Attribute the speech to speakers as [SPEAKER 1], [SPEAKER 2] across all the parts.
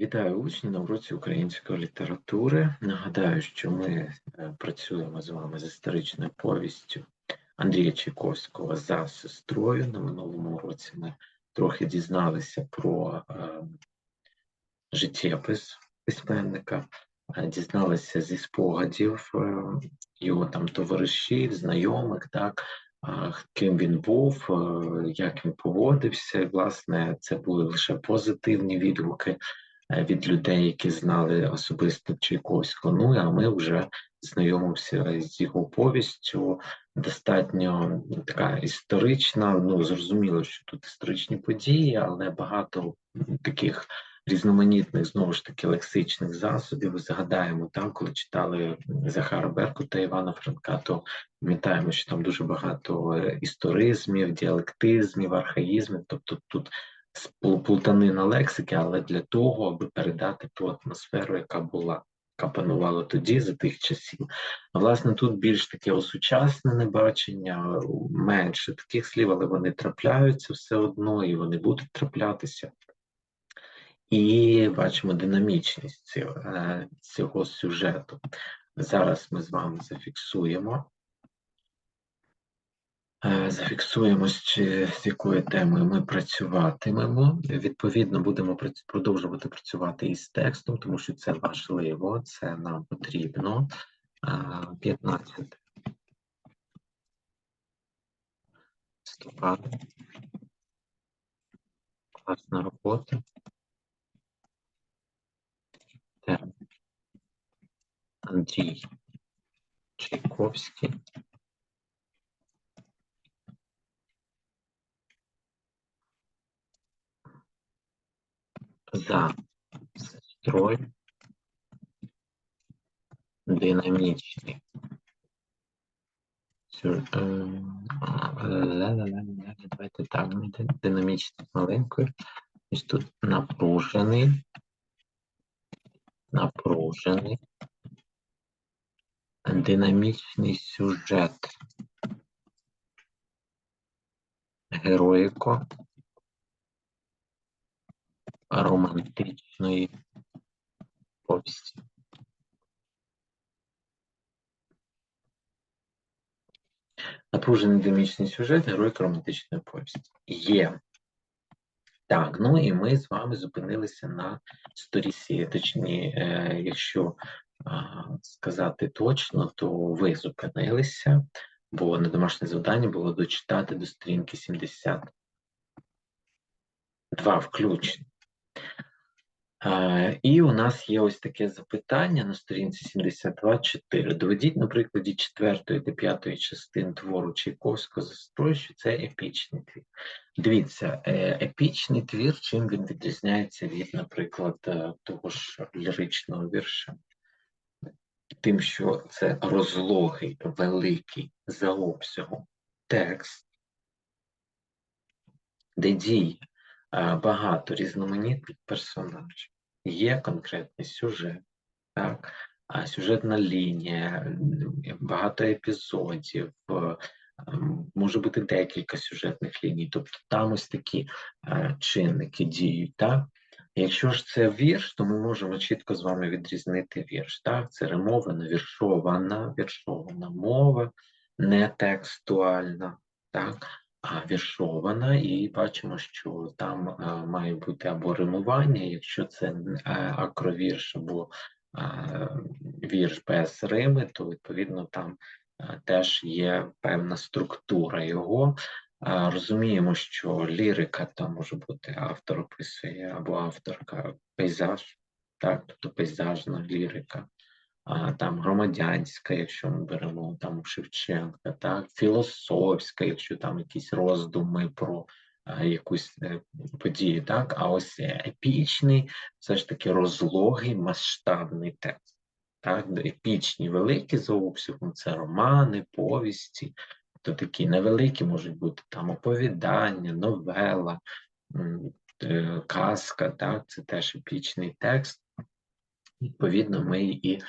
[SPEAKER 1] Вітаю учні на уроці української літератури. Нагадаю, що ми е, працюємо з вами з історичною повістю Андрія Чайковського за сестрою. На минулому уроці ми трохи дізналися про е, життєпис письменника, е, дізналися зі спогадів його там товаришів, знайомих, так, ким він був, як він поводився. Власне, це були лише позитивні відгуки від людей, які знали особисто Чайковського. Ну а ми вже знайомимося з його повістю. Достатньо така історична. Ну зрозуміло, що тут історичні події, але багато таких різноманітних знову ж таки лексичних засобів. Згадаємо так, коли читали Захара Беркута Івана Франка, то пам'ятаємо, що там дуже багато е, історизмів, діалектизмів, архаїзмів. Тобто тут плутанина лексики, але для того, аби передати ту атмосферу, яка була, яка панувала тоді за тих часів. А власне тут більш таке осучаснене бачення, менше таких слів, але вони трапляються все одно, і вони будуть траплятися. І бачимо динамічність цього, е, сюжету. Зараз ми з вами зафіксуємо. Е, Зафіксуємо, з якою темою ми працюватимемо. Відповідно, будемо продовжувати працювати із текстом, тому що це важливо, це нам потрібно. Е, 15 листопада. Класна робота. Андрій Чайковський. За сестрою динамічний. Е, Давайте так, динамічний маленькою. Ось тут напружений. Напружений. Динамічний сюжет. Героїко. Романтичної повісті. Напружений динамічний сюжет, героїка романтичної повісті. Є. Так, ну і ми з вами зупинилися на сторісі. Точні, е, якщо а, сказати точно, то ви зупинилися, бо на домашнє завдання було дочитати до сторінки 72 включно. І у нас є ось таке запитання на сторінці 72.4. Доведіть на прикладі 4 та 5 частин твору Чайковського застрою, що це епічний твір. Дивіться, е, епічний твір, чим він відрізняється від, наприклад, е, того ж ліричного вірша? Тим, що це розлогий, великий за обсягом текст, де діє е, багато різноманітних персонажів, є конкретний сюжет, так, сюжетна лінія, багато епізодів, е, може бути декілька сюжетних ліній, тобто там ось такі е, чинники діють, так. Якщо ж це вірш, то ми можемо чітко з вами відрізнити вірш. Так? Це римована, віршована, віршована мова, не текстуальна, так? Віршована, і бачимо, що там е, має бути або римування, якщо це е, акровірш або е, вірш без рими, то відповідно там теж є певна структура його. Розуміємо, що лірика там може бути автор описує або авторка пейзаж, так, тобто пейзажна лірика, там громадянська, якщо ми беремо там Шевченка, так, філософська, якщо там якісь роздуми про якусь е, подію, так, а ось епічний, все ж таки розлогий масштабний текст. Так, епічні, великі за обсягом, це романи, повісті, то такі невеликі можуть бути там оповідання, новела, е, казка, так, це теж епічний текст. Відповідно, ми і е,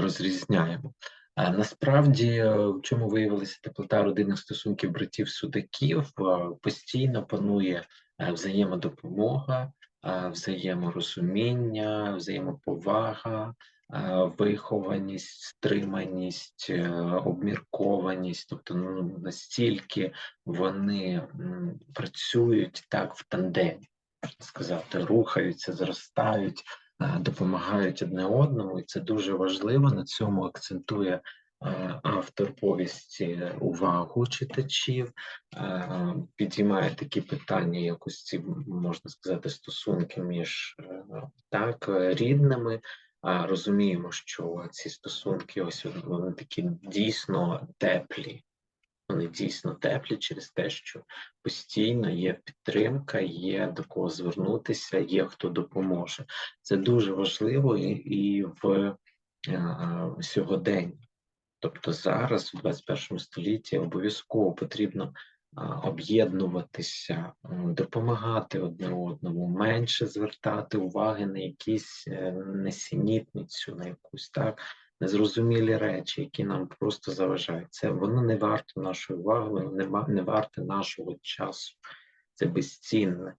[SPEAKER 1] розрізняємо. А насправді, е, в чому виявилася теплота родинних стосунків братів судаків, е, постійно панує взаємодопомога, взаєморозуміння, взаємоповага, вихованість, стриманість, обміркованість, тобто ну, настільки вони працюють так в тандемі, сказати, рухаються, зростають, допомагають одне одному, і це дуже важливо. На цьому акцентує автор повісті увагу читачів, підіймає такі питання, як ось ці, можна сказати, стосунки між е, так, е, рідними. Розуміємо, що ці стосунки ось вони такі дійсно теплі. Вони дійсно теплі через те, що постійно є підтримка, є до кого звернутися, є хто допоможе. Це дуже важливо і, і в е, е, сьогоденні. Тобто зараз, в 21 столітті, обов'язково потрібно об'єднуватися, допомагати одне одному, менше звертати уваги на якісь е, несенітницю, на якусь так незрозумілі речі, які нам просто заважають. Це воно не варто нашої уваги, не, не варте нашого часу. Це безцінне.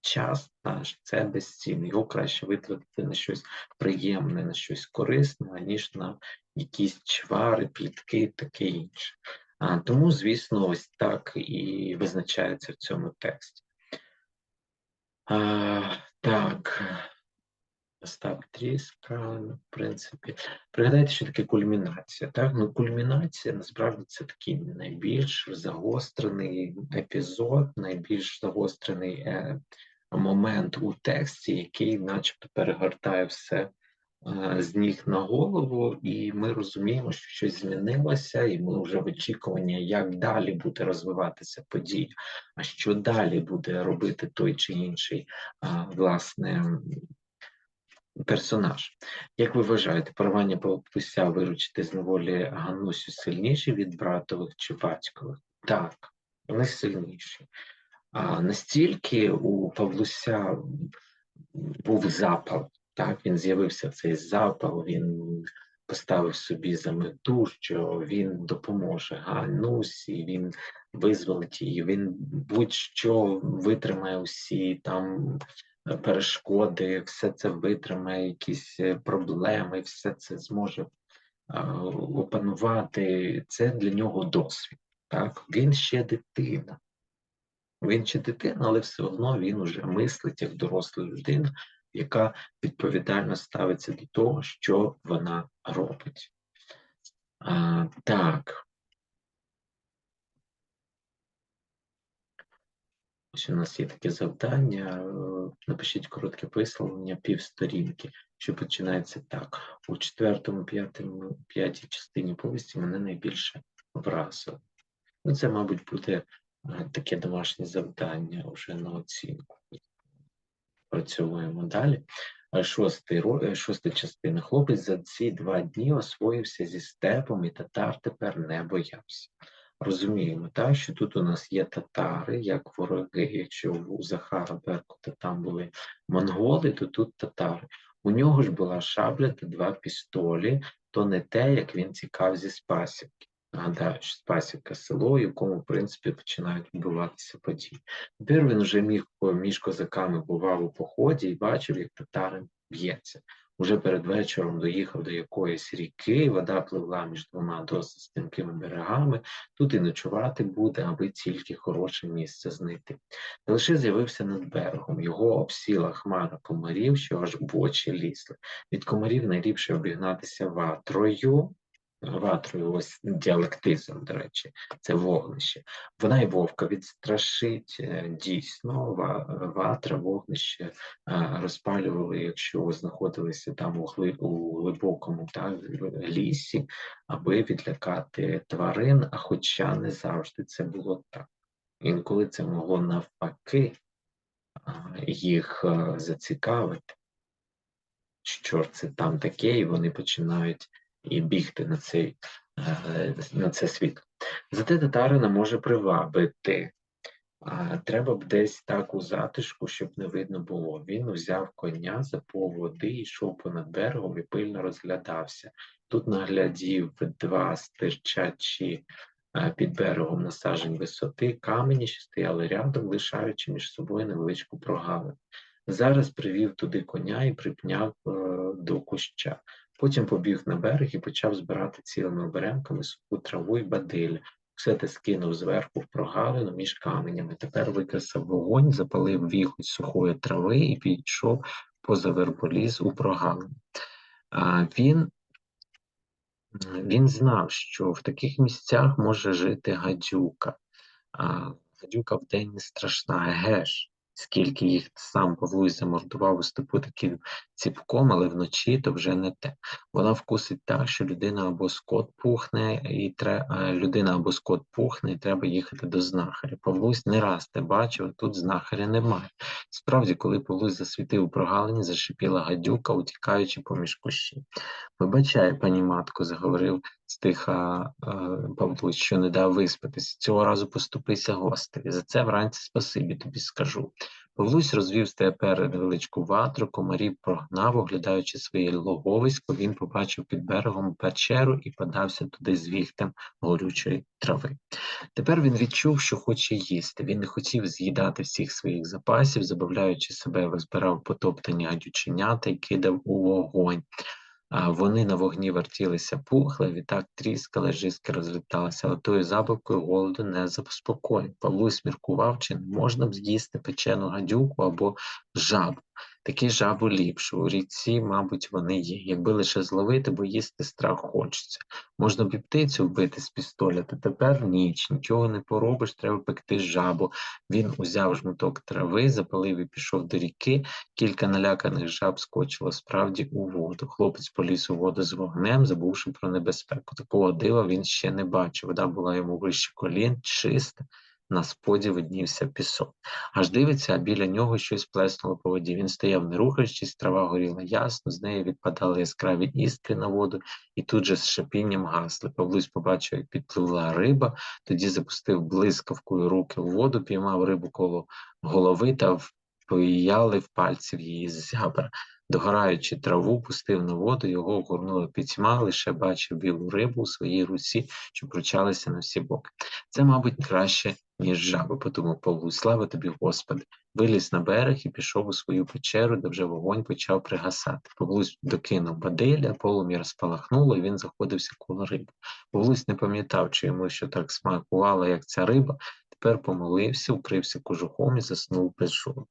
[SPEAKER 1] Час наш це безцінний. Його краще витратити на щось приємне, на щось корисне, аніж на якісь чвари, плітки, таке інше. А, тому, звісно, ось так і визначається в цьому тексті. А, так. Остап Тріска, в принципі. Пригадайте, що таке кульмінація. Так? Ну, кульмінація насправді це такий найбільш загострений епізод, найбільш загострений е, момент у тексті, який начебто перегортає все е, з ніг на голову, і ми розуміємо, що щось змінилося, і ми вже в очікуванні, як далі буде розвиватися подія, а що далі буде робити той чи інший, а, власне, персонаж. Як ви вважаєте, порвання Павлуся виручити з неволі Ганусю сильніші від братових чи батькових? Так, вони сильніші. А настільки у Павлуся був запал, так, він з'явився цей запал, він поставив собі за мету, що він допоможе Ганусі, він визволить її, він будь-що витримає усі там перешкоди, все це витримає, якісь е, проблеми, все це зможе опанувати. Це для нього досвід. Так? Він ще дитина. Він ще дитина, але все одно він уже мислить як доросла людина, яка відповідально ставиться до того, що вона робить. А, так. Ось у нас є таке завдання. е, Напишіть коротке висловлення півсторінки, що починається так. У четвертому, п'ятому, п'ятій частині повісті мене найбільше вразило. Ну, це, мабуть, буде е, таке домашнє завдання вже на оцінку. Працюємо далі. Е, Шостий, шоста частина. Хлопець за ці два дні освоївся зі степом, і татар тепер не боявся. Розуміємо, так, що тут у нас є татари, як вороги. Якщо у Захара Беркута там були монголи, то тут татари. У нього ж була шабля та два пістолі, то не те, як він цікав зі Спасівки. Нагадаю, що Спасівка село, в якому, в принципі, починають відбуватися події. Тепер він вже міг між козаками бував у поході і бачив, як татарин б'ється. Уже перед вечором доїхав до якоїсь ріки, вода пливла між двома досить стрімкими берегами. Тут і ночувати буде, аби тільки хороше місце знайти. Та лише з'явився над берегом. Його обсіла хмара комарів, що аж в очі лізли. Від комарів найліпше обігнатися ватрою. Ватрою, ось діалектизм, до речі, це вогнище. Вона і вовка відстрашить е, дійсно. Ватра, вогнище е, розпалювали, якщо знаходилися там у, у глибокому так, лісі, аби відлякати тварин, а хоча не завжди це було так. Інколи це могло навпаки їх е, зацікавити, що це там таке, і вони починають і бігти на цей е, на це світло. Зате татарина може привабити. Треба б десь так у затишку, щоб не видно було. Він взяв коня за води, йшов понад берегом і пильно розглядався. Тут наглядів два стирчачі е, під берегом на сажень висоти, камені, що стояли рядом, лишаючи між собою невеличку прогалину. Зараз привів туди коня і припняв е, до куща. Потім побіг на берег і почав збирати цілими оберемками суху траву й бадилля. Все те скинув зверху в прогалину між каменями. Тепер викресав вогонь, запалив віхоть сухої трави і пішов поза верболіз у прогалину. Він, він знав, що в таких місцях може жити гадюка. Гадюка вдень не страшна, еге ж, скільки їх сам Павлусь замордував у степу таким ціпком, але вночі то вже не те. Вона вкусить так, що людина або скот пухне, і тре... е, людина або скот пухне, і треба їхати до знахаря. Павлусь не раз те бачив, тут знахаря немає. Справді, коли Павлусь засвітив у прогалині, зашипіла гадюка, утікаючи поміж кущі. Вибачай, пані матко, заговорив стиха е, що не дав виспатися. Цього разу поступися гостеві. За це вранці спасибі тобі скажу. Павлусь розвів тепер невеличку ватру, комарів прогнав, оглядаючи своє логовисько, він побачив під берегом печеру і подався туди з віхтем горючої трави. Тепер він відчув, що хоче їсти. Він не хотів з'їдати всіх своїх запасів, забавляючи себе, розбирав потоптані гадюченята і кидав у вогонь. А вони на вогні вертілися, пухли, відтак тріскали, жістки розліталися, але тою забавкою голоду не заспокоїв. Павлусь міркував, чи не можна б з'їсти печену гадюку або жабу. Такі жабу ліпше. У річці, мабуть, вони є. Якби лише зловити, бо їсти страх хочеться. Можна б і птицю вбити з пістоля, та тепер ніч, нічого не поробиш, треба пекти жабу. Він узяв жмуток трави, запалив і пішов до ріки. Кілька наляканих жаб скочило справді у воду. Хлопець поліз у воду з вогнем, забувши про небезпеку. Такого дива він ще не бачив. Вода була йому вище колін, чиста. На споді виднівся пісок. Аж дивиться, а біля нього щось плеснуло по воді. Він стояв не рухаючись, трава горіла ясно, з неї відпадали яскраві іскри на воду, і тут же з шипінням гасли. Павлусь побачив, як підпливла риба, тоді запустив блискавкою руки у воду, піймав рибу коло голови та впояли в пальців її зябра. Догораючи траву, пустив на воду, його огорнула пітьма, лише бачив білу рибу у своїй руці, що пручалася на всі боки. Це, мабуть, краще, ніж жаби, подумав Павлусь. Слава тобі, Господи. Виліз на берег і пішов у свою печеру, де вже вогонь почав пригасати. Павлусь докинув бадиля, полум'я розпалахнуло, і він заходився коло риби. Павлусь не пам'ятав, чи йому що так смакувало, як ця риба. Тепер помолився, укрився кожухом і заснув без шуму.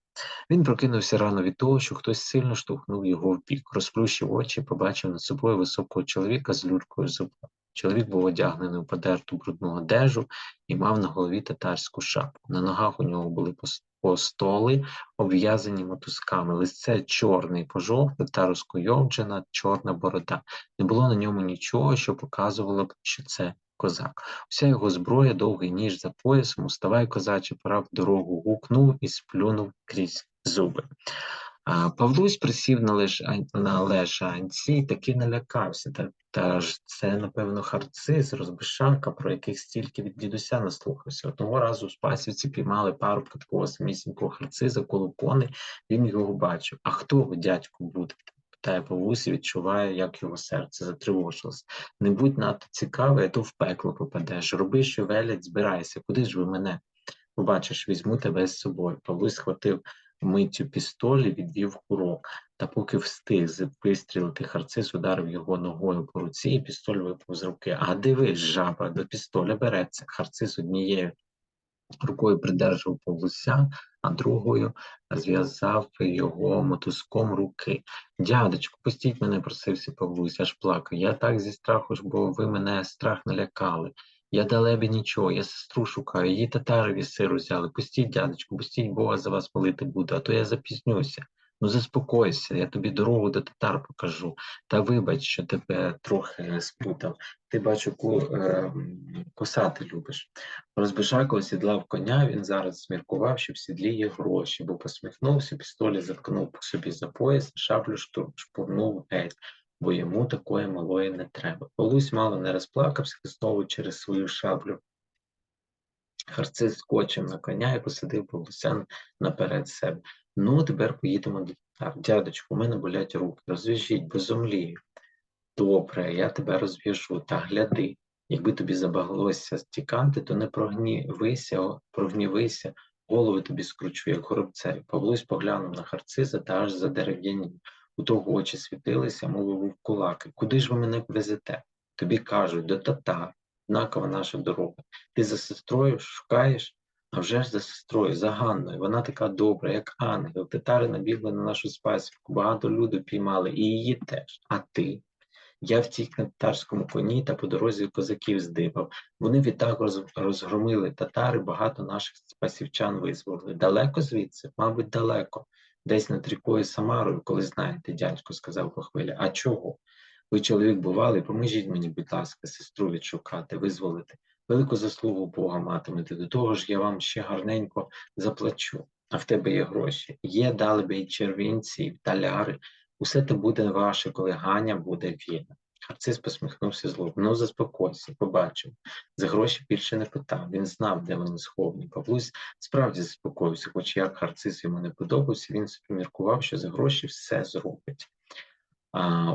[SPEAKER 1] Він прокинувся рано від того, що хтось сильно штовхнув його в бік, розплющив очі і побачив над собою високого чоловіка з люлькою зубла. Чоловік був одягнений у подерту брудну одежу і мав на голові татарську шапку. На ногах у нього були постоли, обв'язані мотузками, лице чорне і пожовкле та розкуйовджена чорна борода. Не було на ньому нічого, що показувало б, що це козак. Вся його зброя, довгий ніж за поясом, уставай, козаче, пора в дорогу, гукнув і сплюнув крізь зуби. А Павлусь присів на, лежань, на лежанці і таки налякався. Та, та ж це, напевно, харциз, розбишака, про яких стільки від дідуся наслухався. Одного разу в Спасівці піймали парубка такого самісінького харциза коло коней, він його бачив. А хто ви, дядьку, буде? Питає Павлусь і відчуває, як його серце затривожилось. Не будь надто цікавий, а то в пекло попадеш. Роби, що велять, збирайся. Куди ж ви мене? Побачиш, візьму тебе з собою. Павлусь схватив миттю пістолі, відвів курок. Та поки встиг вистрілити, харциз ударив його ногою по руці, і пістоль випав з руки. А дивись, жаба, до пістоля береться. Харциз однією рукою придержав Павлуся, а другою зв'язав його мотузком руки. Дядечку, пустіть мене, просився Павлусь, аж плакав. Я так зі страху ж, бо ви мене страх налякали. Я далебі нічого, я сестру шукаю, її татарові сиру взяли. Пустіть, дядечку, пустіть Бога за вас молити буду, а то я запізнюся. Ну заспокойся, я тобі дорогу до татар покажу. Та вибач, що тебе трохи сплутав. Ти бачу, е, косати любиш. Розбишако осідлав коня, він зараз зміркував, що в сідлі є гроші, бо посміхнувся, пістолі заткнув по собі за пояс, шаблю шпурнув геть, бо йому такої малої не треба. Полусь мало не розплакався знову через свою шаблю. Харциз скочив на коня і посадив Павлуся наперед себе. Ну, тепер поїдемо до татар. Дядечку, у мене болять руки, розв'яжіть, бо зомлію. Добре, я тебе розв'яжу, та гляди. Якби тобі забаглося стікати, то не прогнівися, прогнівися, голови тобі скручу, як горобцеві. Павлусь поглянув на харциза та аж задерев'янів. У того очі світилися, мов в кулаки. Куди ж ви мене везете? Тобі кажуть, до татар, однакова наша дорога. Ти за сестрою шукаєш? А вже ж за сестрою, за Ганною. Вона така добра, як ангел. Татари набігли на нашу спасівку, багато люду піймали, і її теж. А ти? Я втік на татарському коні та по дорозі козаків здибав. Вони відтак роз- розгромили татари, багато наших спасівчан визволили. Далеко звідси? Мабуть, далеко. Десь над рікою Самарою, коли знаєте, дядько сказав похвиля. А чого? Ви чоловік бували, поможіть мені, будь ласка, сестру відшукати, визволити. Велику заслугу Бога матимете. До того ж, я вам ще гарненько заплачу. А в тебе є гроші. Є, дали би і червінці, і таляри. Усе те буде ваше, коли Ганя буде вільна. Харциз посміхнувся злобно. Ну, заспокойся, побачив. За гроші більше не питав. Він знав, де вони сховані. Павлусь справді заспокоївся, хоч як харциз йому не подобався, він собі міркував, що за гроші все зробить.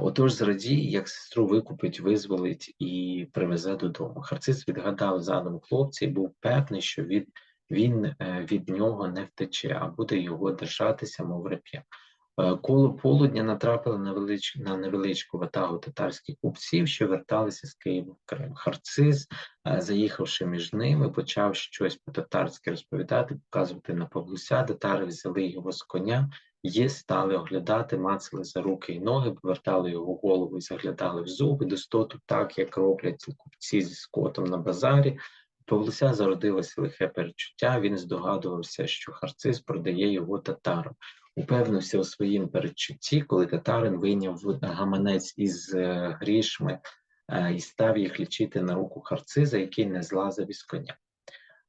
[SPEAKER 1] Отож, зрадій, як сестру викупить, визволить і привезе додому. Харциз відгадав задум хлопця і був певний, що від, він е, від нього не втече, а буде його держатися, мов реп'я. Е, Коло полудня натрапили на, велич... на невеличку ватагу татарських купців, що верталися з Києва в Крим. Харциз, е, заїхавши між ними, почав щось по-татарськи розповідати, показувати на Павлуся. Татари взяли його з коня і стали оглядати, мацали за руки і ноги, повертали його голову і заглядали в зуби, достоту так, як роблять купці зі скотом на базарі. Павлуся зародилося лихе перечуття, він здогадувався, що харциз продає його татарам. Упевнився у своїм передчутті, коли татарин вийняв гаманець із е, грішми е, і став їх лічити на руку харциза, який не злазив із коня.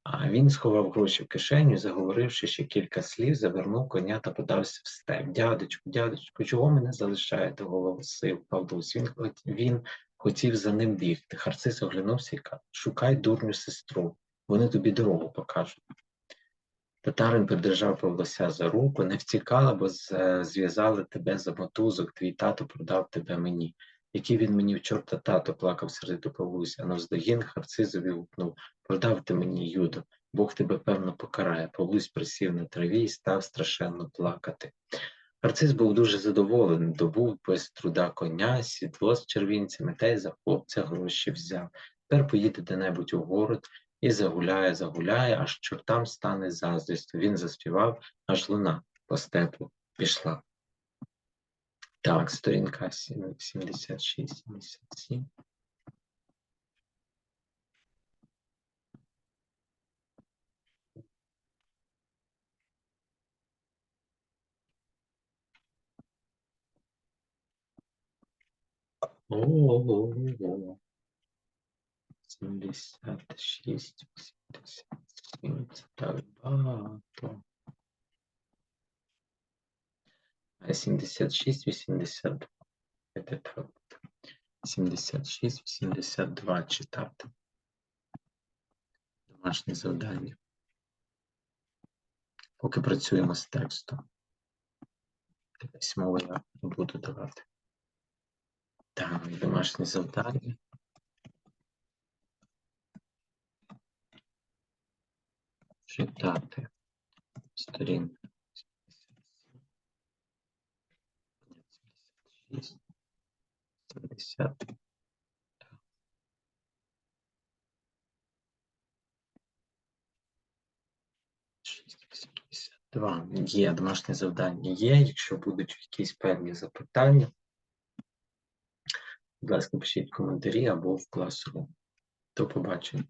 [SPEAKER 1] А він сховав гроші в кишеню, заговоривши ще кілька слів, завернув коня та подався в степ. Дядечку, дядечку, чого мене залишаєте? голосив Павлусь. Він, він хотів за ним бігти. Харциз оглянувся і каже: Шукай дурню сестру, вони тобі дорогу покажуть. Татарин придержав Павлося за руку, не втікала, бо зв'язали тебе за мотузок, твій тато продав тебе мені. Який він мені в чорта тато, плакав сердито Павлуся, а навздогін харцизові гукнув, продав ти мені, Юдо, Бог тебе певно покарає. Павлусь присів на траві і став страшенно плакати. Харциз був дуже задоволений, добув без труда коня, сідло з червінцями та й за хлопця гроші взяв. Тепер поїде де-небудь у город і загуляє, загуляє, аж чортам стане заздрістю. Він заспівав, аж луна по степу пішла. Так, сторінка сім- 76, 77. О-о-о. 76, 87, це так багато. А 76, 82. Це так. 76, 82 читати. Домашнє завдання. Поки працюємо з текстом. Письмово я не буду давати. Так, домашнє завдання. Читати. Сторінка. 76, 70. Два. Є домашнє завдання є. Якщо будуть якісь певні запитання, будь ласка, пишіть коментарі або в класрум. До побачення.